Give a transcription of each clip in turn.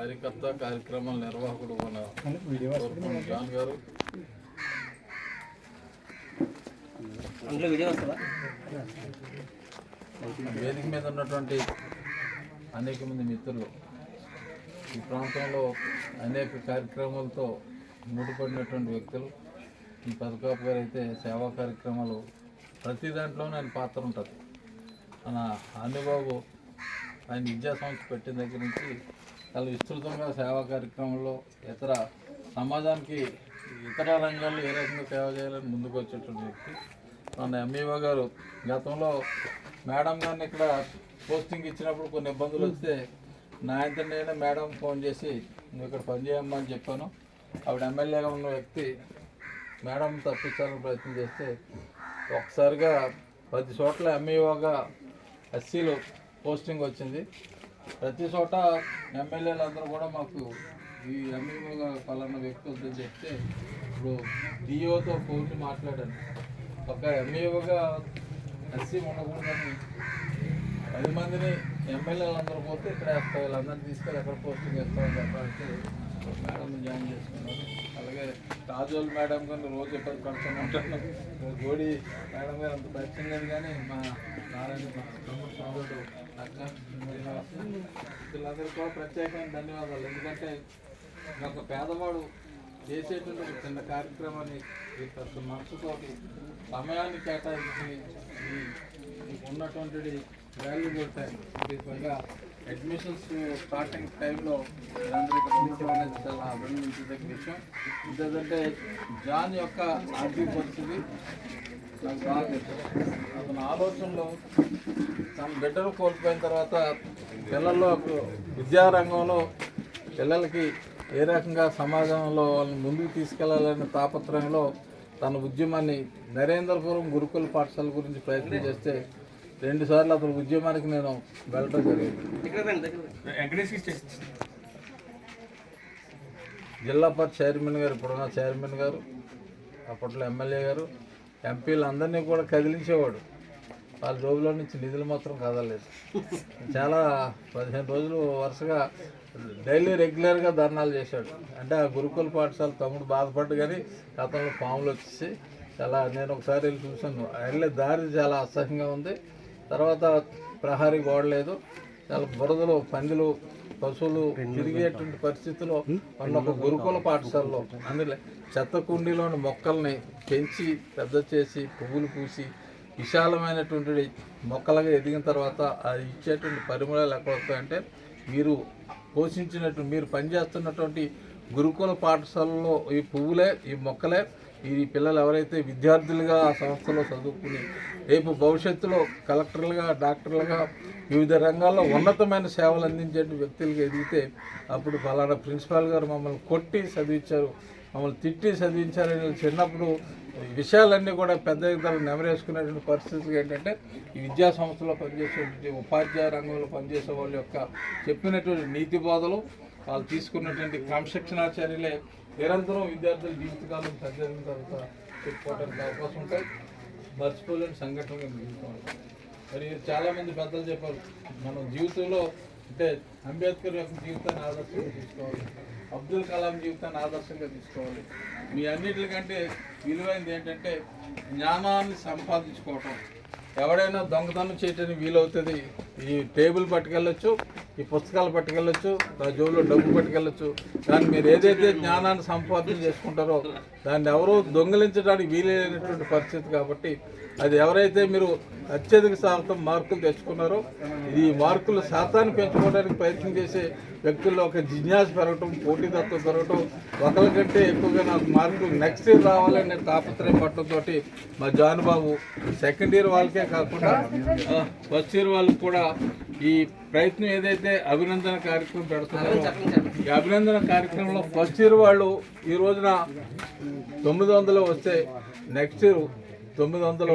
కార్యకర్త కార్యక్రమాల నిర్వాహకుడు మన జాన్ గారు. అందులో వీడియో వస్తుందా? వేదిక మీద ఉన్నటువంటి అనేక మంది మిత్రులు ఈ ప్రాంతంలో అనేక కార్యక్రమాలతో ముడిపడినటువంటి వ్యక్తులు. ఈ పథకాపు గారు అయితే సేవా కార్యక్రమాలు ప్రతి దాంట్లోనే ఆయన పాత్ర ఉంటుంది. మన అన్నబాబు ఆయన విద్యా సంస్థ పెట్టిన దగ్గర నుంచి చాలా విస్తృతంగా సేవా కార్యక్రమంలో ఇతర సమాజానికి ఇతర రంగాల్లో ఏ రకంగా సేవ చేయాలని ముందుకు వచ్చేటువంటి వ్యక్తి మన ఎంఈఓ గారు గతంలో మేడం గారిని ఇక్కడ పోస్టింగ్ ఇచ్చినప్పుడు కొన్ని ఇబ్బందులు వస్తే నా ఇంత నేనే మేడం ఫోన్ చేసి నువ్వు ఇక్కడ పనిచేయమ్మా అని చెప్పాను. ఆవిడ ఎమ్మెల్యేగా ఉన్న వ్యక్తి మేడం తప్పించాలని ప్రయత్నం చేస్తే ఒకసారిగా పది చోట్ల ఎంఈఓగా ఎస్సీలు పోస్టింగ్ వచ్చింది. ప్రతి చోట ఎమ్మెల్యేలు అందరూ కూడా మాకు ఈ ఎంఈఓగా పలానా వ్యక్తి వద్దని చెప్తే ఇప్పుడు డిఓతో ఫోన్ మాట్లాడాను ఒక ఎంఈఓగా ఎస్సీ ఉండకూడదని పది మందిని ఎమ్మెల్యేలు అందరూ పోతే ఇక్కడ వీళ్ళందరినీ తీసుకెళ్ళి ఎక్కడ పోస్టింగ్ వేస్తామని చెప్పాలంటే మేడం జాయిన్ చేసుకున్నారు అలాగే కాజోల్ మేడం గారిని రోజు ఎక్కడ కడుతూనే ఉంటాను గోడి మేడం గారు అంత పరిచయం లేదు కానీ మా నారాయణ ప్రముఖ తమ్ముడు సోదరుడు అక్క వీళ్ళందరికీ కూడా ప్రత్యేకమైన ధన్యవాదాలు. ఎందుకంటే ఒక పేదవాడు చేసేటువంటి ఒక చిన్న కార్యక్రమాన్ని ఈ పెద్ద మనసుతోటి సమయాన్ని కేటాయించి ఈ ఉన్నటువంటి వాల్యూ టైం అడ్మిషన్స్ స్టార్టింగ్ టైంలో అనేది చాలా అభినందించదగ్గ విషయం. ఎందుకంటే జాన్ యొక్క ఆర్థిక పరిస్థితి నాకు బాగా అతని ఆలోచనలో తన బిడ్డలు కోల్పోయిన తర్వాత పిల్లల్లో విద్యారంగంలో పిల్లలకి ఏ రకంగా సమాజంలో వాళ్ళని ముందుకు తీసుకెళ్ళాలనే తాపత్రయంలో తన ఉద్యమాన్ని నరేంద్రపురం గురుకుల పాఠశాల గురించి ప్రయత్నం చేస్తే రెండుసార్లు అతని ఉద్యమానికి నేను వెళ్ళడం జరిగింది. రండి రండి. జిల్లా పరిషత్ చైర్మన్ గారు ఇప్పుడున్న చైర్మన్ గారు అప్పట్లో ఎమ్మెల్యే గారు ఎంపీలు అందరినీ కూడా కదిలించేవాడు. వాళ్ళ జోబులో నుంచి నిధులు మాత్రం కదలలేదు. చాలా పదిహేను రోజులు వరుసగా డైలీ రెగ్యులర్గా ధర్నాలు చేశాడు. అంటే ఆ గురుకుల పాఠశాల తమ్ముడు బాధపడ్డు కానీ గతంలో పాములు వచ్చేసి చాలా నేను ఒకసారి వెళ్ళి చూశాను. వెళ్ళే దారి చాలా అసహ్యంగా ఉంది. తర్వాత ప్రహరీ గోడ లేదు చాలా బురదలు పందులు పశువులు తిరిగేటువంటి పరిస్థితిలో మన ఒక గురుకుల పాఠశాలలో అందులో చెత్త కుండీలోని మొక్కల్ని పెంచి పెద్ద చేసి పువ్వులు పూసి విశాలమైనటువంటి మొక్కలుగా ఎదిగిన తర్వాత అది ఇచ్చేటువంటి పరిమళాలు ఎక్కడ వస్తాయంటే మీరు పోషించినట్టు మీరు పనిచేస్తున్నటువంటి గురుకుల పాఠశాలలో ఈ పువ్వులే ఈ మొక్కలే ఈ పిల్లలు ఎవరైతే విద్యార్థులుగా ఆ సంస్థలో చదువుకుని రేపు భవిష్యత్తులో కలెక్టర్లుగా డాక్టర్లుగా వివిధ రంగాల్లో ఉన్నతమైన సేవలు అందించే వ్యక్తులుగా ఎదిగితే అప్పుడు ఫలానా ప్రిన్సిపాల్ గారు మమ్మల్ని కొట్టి చదివించారు మమ్మల్ని తిట్టి చదివించారని చిన్నప్పుడు ఈ విషయాలన్నీ కూడా పెద్ద ఎదుగుదల నెమరేసుకునేటువంటి పరిస్థితులు ఏంటంటే ఈ విద్యా సంస్థలో పనిచేసేటువంటి ఉపాధ్యాయ రంగంలో పనిచేసే వాళ్ళ యొక్క చెప్పినటువంటి నీతి బోధలు వాళ్ళు తీసుకున్నటువంటి క్రమశిక్షణా చర్యలే నిరంతరం విద్యార్థుల జీవితకాలం తగ్గిన తర్వాత చెప్పుకోవడానికి అవకాశం ఉంటాయి. మర్చిపోలేని సంఘటనగా జీవితం మరి చాలామంది పెద్దలు చెప్పారు మనం జీవితంలో అంటే అంబేద్కర్ యొక్క జీవితాన్ని ఆదర్శంగా తీసుకోవాలి అబ్దుల్ కలాం జీవితాన్ని ఆదర్శంగా తీసుకోవాలి. మీ అన్నిటికంటే విలువైనది ఏంటంటే జ్ఞానాన్ని సంపాదించుకోవటం. ఎవడైనా దొంగతనం చేయటానికి వీలవుతుంది ఈ టేబుల్ పట్టుకెళ్ళొచ్చు ఈ పుస్తకాలు పట్టుకెళ్ళొచ్చు నా జోబులో డబ్బు పట్టుకెళ్ళొచ్చు. దాన్ని మీరు ఏదైతే జ్ఞానాన్ని సంపాదన చేసుకుంటారో దాన్ని ఎవరూ దొంగిలించడానికి వీలైనటువంటి పరిస్థితి కాబట్టి అది ఎవరైతే మీరు అత్యధిక శాతం మార్కులు తెచ్చుకున్నారో ఈ మార్కులు శాతాన్ని పెంచుకోవడానికి ప్రయత్నం చేసే వ్యక్తుల్లో ఒక జిజ్ఞాస పెరగటం పోటీతత్వం పెరగటం ఒకరికంటే ఎక్కువగా నాకు మార్కులు నెక్స్ట్ ఇయర్ రావాలనే తాపత్రయం పట్టడంతో మా జానుబాబు సెకండ్ ఇయర్ వాళ్ళకే కాకుండా ఫస్ట్ ఇయర్ వాళ్ళకి కూడా ఈ ప్రయత్నం ఏదైతే అభినందన కార్యక్రమం పెడుతున్నారో ఈ అభినందన కార్యక్రమంలో ఫస్ట్ ఇయర్ వాళ్ళు ఈ రోజున తొమ్మిది వందలు వస్తే నెక్స్ట్ ఇయర్ తొమ్మిది వందల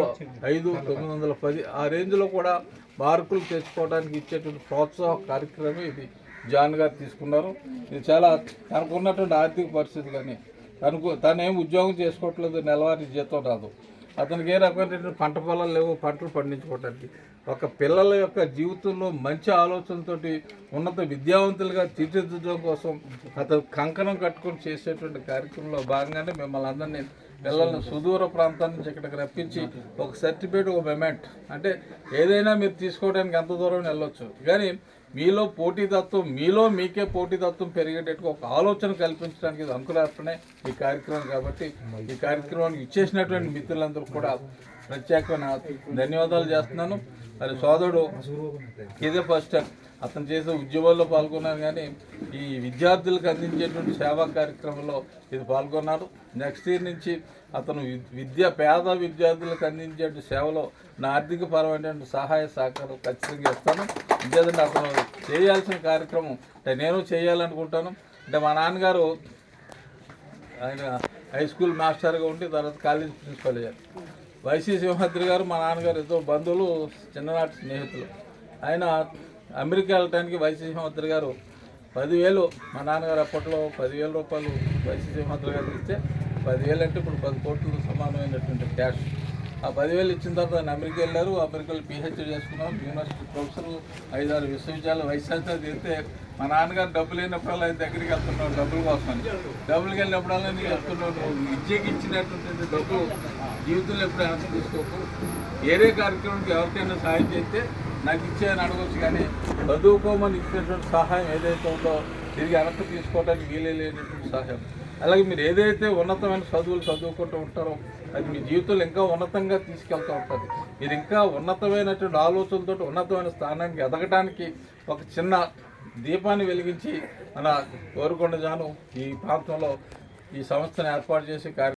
ఐదు తొమ్మిది వందల పది ఆ రేంజ్లో కూడా మార్కులు తెచ్చుకోవడానికి ఇచ్చేటువంటి ప్రోత్సాహ కార్యక్రమం ఇది. జాన్ గారు తీసుకున్నారు. ఇది చాలా తనకు ఉన్నటువంటి ఆర్థిక పరిస్థితి కానీ తనకు తను ఏం ఉద్యోగం చేసుకోవట్లేదు నెలవారీ జీతం రాదు. అతనికి ఏ రకమైనటువంటి పంట పొలాలు లేవు పంటలు పండించుకోవటానికి. ఒక పిల్లల యొక్క జీవితంలో మంచి ఆలోచనతోటి ఉన్నత విద్యావంతులుగా తీర్చిదిద్దడం కోసం అతను కంకణం కట్టుకొని చేసేటువంటి కార్యక్రమంలో భాగంగానే మిమ్మల్ని అందరినీ పిల్లల్ని సుదూర ప్రాంతం నుంచి ఇక్కడికి రప్పించి ఒక సర్టిఫికేట్ ఒక మెమెంట్ అంటే ఏదైనా మీరు తీసుకోవడానికి ఎంత దూరం వెళ్ళొచ్చు. కానీ మీలో పోటీతత్వం మీలో మీకే పోటీతత్వం పెరిగేటట్టుగా ఒక ఆలోచన కల్పించడానికి ఇది అంకురార్పణే ఈ కార్యక్రమం కాబట్టి ఈ కార్యక్రమానికి ఇచ్చేసినటువంటి మిత్రులందరూ కూడా ప్రత్యేకమైన ధన్యవాదాలు చేస్తున్నాను. మరి సోదరుడు ఇదే ఫస్ట్ టైం అతను చేసే ఉద్యమాల్లో పాల్గొన్నాను కానీ ఈ విద్యార్థులకు అందించేటువంటి సేవా కార్యక్రమంలో ఇది పాల్గొన్నారు. నెక్స్ట్ ఇయర్ నుంచి అతను వి- విద్య పేద విద్యార్థులకు అందించే సేవలో నా ఆర్థిక పరమైనటువంటి సహాయ సహకారం ఖచ్చితంగా ఇస్తాను. అంతేదంటే అతను చేయాల్సిన కార్యక్రమం. అంటే నేను చేయాలనుకుంటాను. అంటే మా నాన్నగారు ఆయన హై స్కూల్ మాస్టర్గా ఉండి తర్వాత కాలేజ్ ప్రిన్సిపల్ అయ్యారు. వైసీ సింహాద్రి గారు మా నాన్నగారు ఇద్దరు బంధువులు చిన్ననాటి స్నేహితులు. ఆయన అమెరికా వెళ్ళటానికి వైసీ సింహాద్రి గారు పదివేలు మా నాన్నగారు అప్పట్లో పదివేల రూపాయలు వైసీ సింహాద్రి గారు ఇస్తే పదివేలు అంటే ఇప్పుడు పది కోట్లు సమానమైనటువంటి క్యాష్. ఆ పదివేలు ఇచ్చిన తర్వాత ఆయన అమెరికా వెళ్ళారు అమెరికాలో పిహెచ్డీ చేసుకున్నాం యూనివర్సిటీ ప్రొఫెసర్ ఐదారు విశ్వవిద్యాలయం వైశాఖ తీస్తే మా నాన్నగారు డబ్బులు లేనప్పుడల్లా ఆయన దగ్గరికి వెళ్తున్నాడు డబ్బుల కోసం డబ్బులకి వెళ్ళినప్పుడల్లా నీకు చెప్తున్నాడు నువ్వు విద్యకి ఇచ్చినటువంటి డబ్బు జీవితంలో ఎప్పుడు వెనక్కి తీసుకోకు ఏరే కార్యక్రమానికి ఎవరికైనా సహాయం చేస్తే నాకు ఇచ్చేయని అడగొచ్చు కానీ చదువుకోమని ఇచ్చినటువంటి సహాయం ఏదైతే ఉందో తిరిగి వెనక్కి తీసుకోవడానికి వీలే లేనటువంటి సహాయం. అలాగే మీరు ఏదైతే ఉన్నతమైన చదువులు చదువుకుంటూ ఉంటారో అది మీ జీవితంలో ఇంకా ఉన్నతంగా తీసుకెళ్తూ ఉంటుంది మీరు ఇంకా ఉన్నతమైనటువంటి ఆలోచనలతో ఉన్నతమైన స్థానానికి ఎదగడానికి ఒక చిన్న దీపాన్ని వెలిగించి మన కోరుకొండ జాను ఈ ప్రాంతంలో ఈ సంస్థను ఏర్పాటు చేసి కార్య